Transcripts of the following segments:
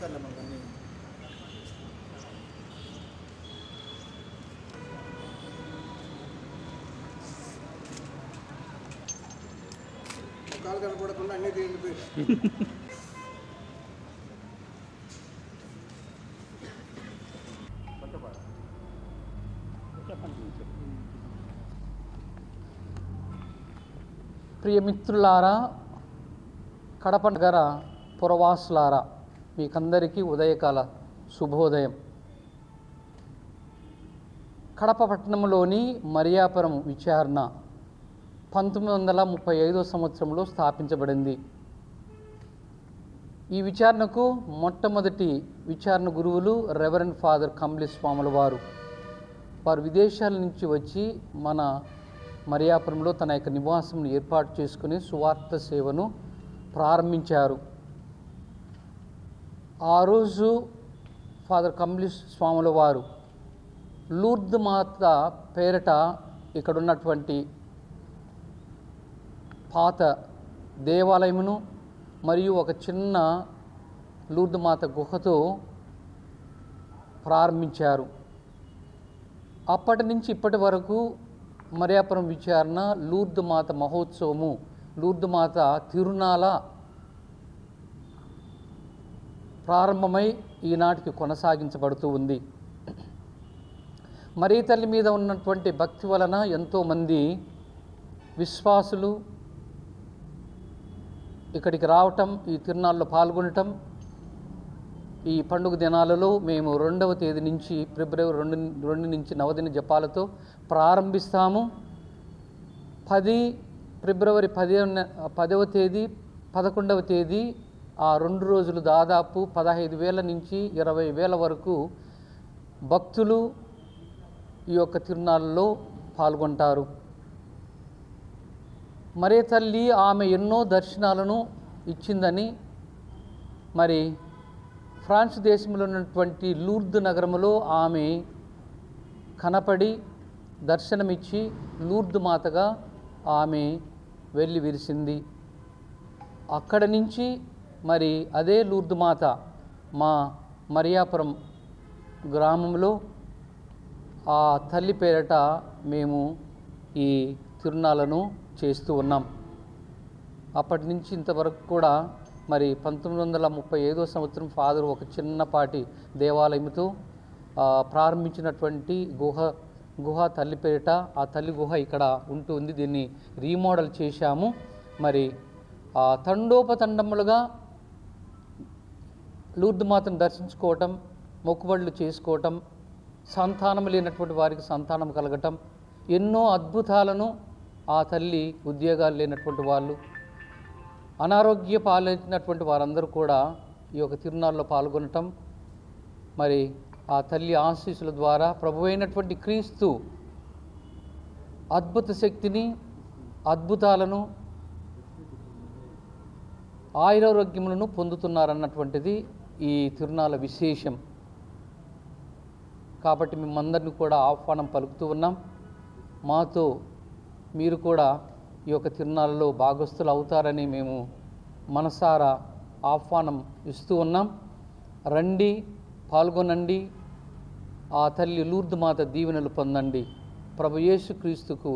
సర్లే మనకు కాలు కనపడకుండా అన్నీ తీరిపోయి ప్రియమిత్రులారా కడప నగర పురవాసులారా మీకందరికీ ఉదయకాల శుభోదయం. కడప పట్టణంలోని మరియాపురం విచారణ పంతొమ్మిది వందల ముప్పై ఐదో సంవత్సరంలో స్థాపించబడింది. ఈ విచారణకు మొట్టమొదటి విచారణ గురువులు రెవరెండ్ ఫాదర్ కంబ్లి స్వాముల వారు. వారు విదేశాల నుంచి వచ్చి మన మరియాపురంలో తన యొక్క నివాసం ఏర్పాటు చేసుకుని సువార్త సేవను ప్రారంభించారు. ఆ రోజు ఫాదర్ కంబ్లి స్వాముల వారు లూర్ద్ మాత పేరట ఇక్కడ ఉన్నటువంటి పాత దేవాలయమును మరియు ఒక చిన్న లూర్ద్ మాత గుహతో ప్రారంభించారు. అప్పటి నుంచి ఇప్పటి వరకు మరియాపురం విచారణ లూర్ద్ మాత మహోత్సవము లూర్ద్ మాత తిరునాల ప్రారంభమై ఈనాటికి కొనసాగించబడుతూ ఉంది. మరీ తల్లి మీద ఉన్నటువంటి భక్తి వలన ఎంతోమంది విశ్వాసులు ఇక్కడికి రావటం ఈ తిరునాళ్ళలో పాల్గొనటం ఈ పండుగ దినాలలో మేము రెండవ తేదీ నుంచి ఫిబ్రవరి రెండు రెండు నుంచి నవదిన జపాలతో ప్రారంభిస్తాము. పది ఫిబ్రవరి పదిహేను పదవ తేదీ పదకొండవ తేదీ ఆ రెండు రోజులు దాదాపు పదహైదు వేల నుంచి ఇరవై వేల వరకు భక్తులు ఈ యొక్క తిరునాళ్ళలో పాల్గొంటారు. మరే తల్లి ఆమె ఎన్నో దర్శనాలను ఇచ్చిందని మరి ఫ్రాన్స్ దేశంలో ఉన్నటువంటి లూర్ద్ నగరంలో ఆమె కనపడి దర్శనమిచ్చి లూర్ద్ మాతగా ఆమె వెళ్ళి విరిసింది. అక్కడ నుంచి మరి అదే లూర్దు మాత మా మరియాపురం గ్రామంలో ఆ తల్లి పేరట మేము ఈ తిరునాళ్ళను చేస్తూ ఉన్నాం. అప్పటి నుంచి ఇంతవరకు కూడా మరి పంతొమ్మిది వందల ముప్పై ఐదో సంవత్సరం ఫాదర్ ఒక చిన్నపాటి దేవాలయంతో ప్రారంభించినటువంటి గుహ గుహ తల్లి పేరిట ఆ తల్లి గుహ ఇక్కడ ఉంటుంది. దీన్ని రీమోడల్ చేశాము. మరి ఆ, తండోపతండములుగా లూర్దు మాతను దర్శించుకోవటం మొక్కుబడులు చేసుకోవటం సంతానం లేనటువంటి వారికి సంతానం కలగటం ఎన్నో అద్భుతాలను ఆ తల్లి ఉద్యోగాలు లేనటువంటి వాళ్ళు అనారోగ్య పాలైనటువంటి వారందరూ కూడా ఈ యొక్క తిరునాళ్ళలో పాల్గొనటం మరి ఆ తల్లి ఆశీస్సుల ద్వారా ప్రభు అయినటువంటి క్రీస్తు అద్భుత శక్తిని అద్భుతాలను ఆయురారోగ్యములను పొందుతున్నారన్నటువంటిది ఈ తిరునాళ్ళ విశేషం. కాబట్టి మిమ్మందరిని కూడా ఆహ్వానం పలుకుతూ ఉన్నాం. మాతో మీరు కూడా ఈ యొక్క తిరునాళ్ళలో భాగస్థులు అవుతారని మేము మనసారా ఆహ్వానం ఇస్తూ ఉన్నాం. రండి పాల్గొనండి ఆ తల్లి లూర్దు మాత దీవెనలు పొందండి. ప్రభు యేసుక్రీస్తుకు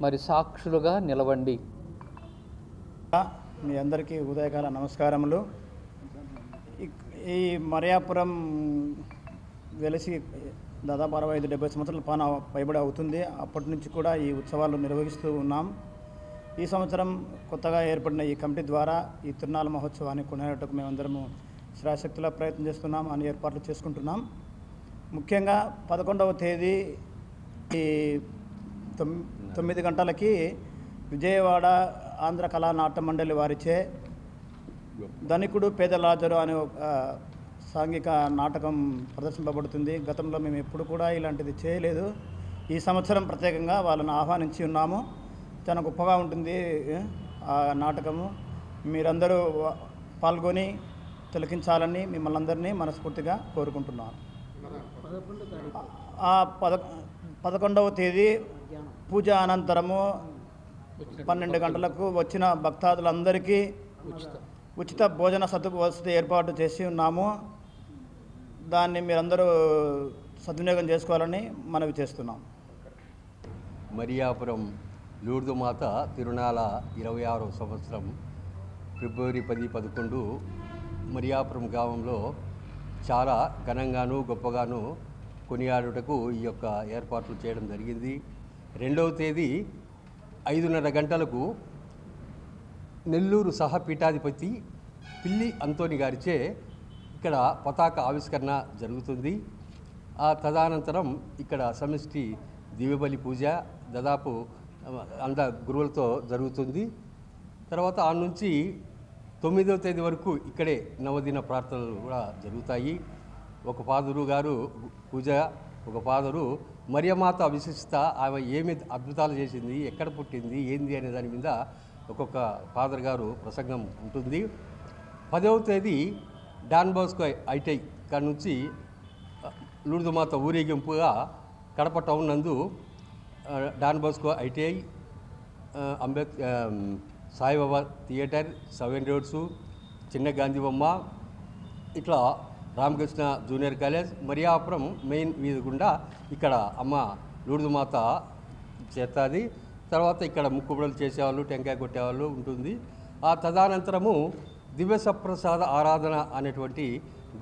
మరి సాక్షులుగా నిలవండి. మీ అందరికీ ఉదయకాల నమస్కారములు. ఇక్- ఈ మరియాపురం వెలిసి దాదాపు అరవై ఐదు డెబ్బై సంవత్సరాల పాన పైబడి అవుతుంది. అప్పటి నుంచి కూడా ఈ ఉత్సవాలు నిర్వహిస్తూ ఉన్నాం. ఈ సంవత్సరం కొత్తగా ఏర్పడిన ఈ కమిటీ ద్వారా ఈ తిరునాళ్ళ మహోత్సవాన్ని కొనేటకు మేమందరము శ్రాశక్తిలో ప్రయత్నం చేస్తున్నాం అని ఏర్పాట్లు చేసుకుంటున్నాం. ముఖ్యంగా పదకొండవ తేదీ ఈ తొమ్ తొమ్మిది గంటలకి విజయవాడ ఆంధ్ర కళా నాట్య మండలి వారిచే ధనికుడు పేదలాజరు అనే ఒక సాంఘిక నాటకం ప్రదర్శింపబడుతుంది. గతంలో మేము ఎప్పుడు కూడా ఇలాంటిది చేయలేదు. ఈ సంవత్సరం ప్రత్యేకంగా వాళ్ళని ఆహ్వానించి ఉన్నాము. చాలా గొప్పగా ఉంటుంది ఆ నాటకము. మీరందరూ పాల్గొని తిలకించాలని మిమ్మల్ని అందరినీ మనస్ఫూర్తిగా కోరుకుంటున్నాను. ఆ పద పదకొండవ తేదీ పూజ అనంతరము పన్నెండు గంటలకు వచ్చిన భక్తాదులందరికీ ఉచిత భోజన సదు వసతి ఏర్పాటు చేసి ఉన్నాము. దాన్ని మీరందరూ సద్వినియోగం చేసుకోవాలని మనవి చేస్తున్నాం. మరియాపురం లూర్దుమాత తిరునాళ ఇరవై ఆరో సంవత్సరం ఫిబ్రవరి పది పదకొండు మరియాపురం గ్రామంలో చాలా ఘనంగాను గొప్పగాను కొనియాడుటకు ఈ యొక్క ఏర్పాట్లు చేయడం జరిగింది. రెండవ తేదీ ఐదున్నర గంటలకు నెల్లూరు సహపీఠాధిపతి పిల్లి అంతోని గారిచే ఇక్కడ పతాక ఆవిష్కరణ జరుగుతుంది. ఆ తదనంతరం ఇక్కడ సమిష్టి దివ్యబలి పూజ దాదాపు అంద గురువులతో జరుగుతుంది. తర్వాత ఆ నుంచి తొమ్మిదవ తేదీ వరకు ఇక్కడే నవదిన ప్రార్థనలు కూడా జరుగుతాయి. ఒక ఫాదరు గారు పూజ ఒక ఫాదరు మరియమాత విశిష్టత ఆమె ఏమి అద్భుతాలు చేసింది ఎక్కడ పుట్టింది ఏంది అనే దాని మీద ఒక్కొక్క ఫాదర్ గారు ప్రసంగం ఉంటుంది. పదవ తేదీ డాన్ బాస్కో ఐటై కాడ నుంచి లూర్దుమాత ఊరేగింపుగా కడప టౌన్ నందు డాన్బోస్కో డాన్ ఐటీఐ అంబేద్ సాయిబాబా థియేటర్ సెవెన్ రోడ్సు చిన్న గాంధీ బొమ్మ ఇట్లా Ramakrishna junior college Mariyapuram main వీధి గుండా ఇక్కడ అమ్మ లూర్దుమాత చేస్తుంది తర్వాత ఇక్కడ ముక్కుబడులు చేసేవాళ్ళు టెంకాయ కొట్టేవాళ్ళు ఉంటుంది. ఆ తదనంతరము దివ్య సప్రసాద ఆరాధన అనేటువంటి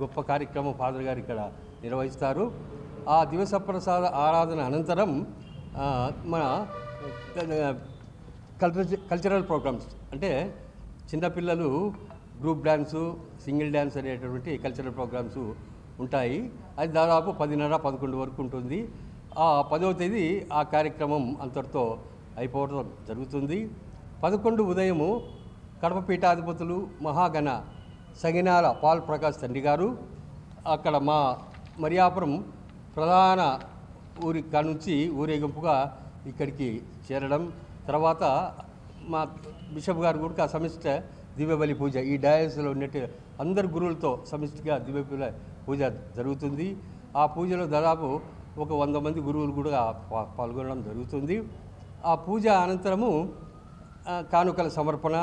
గొప్ప కార్యక్రమం ఫాదర్ గారు ఇక్కడ నిర్వహిస్తారు. ఆ దివ్య సప్రసాద ఆరాధన అనంతరం మన కల్చర్ కల్చరల్ ప్రోగ్రామ్స్ అంటే చిన్నపిల్లలు గ్రూప్ డ్యాన్సు సింగిల్ డ్యాన్స్ అనేటటువంటి కల్చరల్ ప్రోగ్రామ్స్ ఉంటాయి. అది దాదాపు పదిన్నర పదకొండు వరకు ఉంటుంది. ఆ పదవ తేదీ ఆ కార్యక్రమం అంతటితో అయిపోవడం జరుగుతుంది. పదకొండు ఉదయము కడప పీఠాధిపతులు మహాగణ సగినాల పాల్ ప్రకాష్ తండ్రి గారు అక్కడ మా మరియాపురం ప్రధాన ఊరి కానుంచి ఊరేగింపుగా ఇక్కడికి చేరడం. తర్వాత మా బిషప్ గారు కూడా సమిష్ట దివ్యబలి పూజ. ఈ డయాస్లో ఉన్నట్టు అందరు గురువులతో సమిష్టిగా దివ్య పూజ జరుగుతుంది. ఆ పూజలో దాదాపు ఒక వంద మంది గురువులు కూడా పాల్గొనడం జరుగుతుంది. ఆ పూజ అనంతరము కానుకల సమర్పణ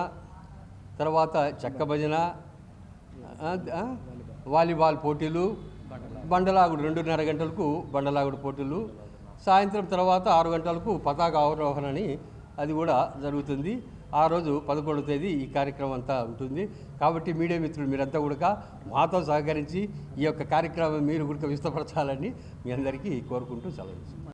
తర్వాత చెక్క భజన వాలీబాల్ పోటీలు బండలాగుడు రెండున్నర గంటలకు బండలాగుడు పోటీలు సాయంత్రం తర్వాత ఆరు గంటలకు పతాక అవరోహణ అని అది కూడా జరుగుతుంది. ఆ రోజు పదకొండవ తేదీ ఈ కార్యక్రమం అంతా ఉంటుంది. కాబట్టి మీడియా మిత్రులు మీరంతా కూడా మాతో సహకరించి ఈ యొక్క కార్యక్రమం మీరు కూడా విస్తపరచాలని మీ అందరికీ కోరుకుంటూ సెలవు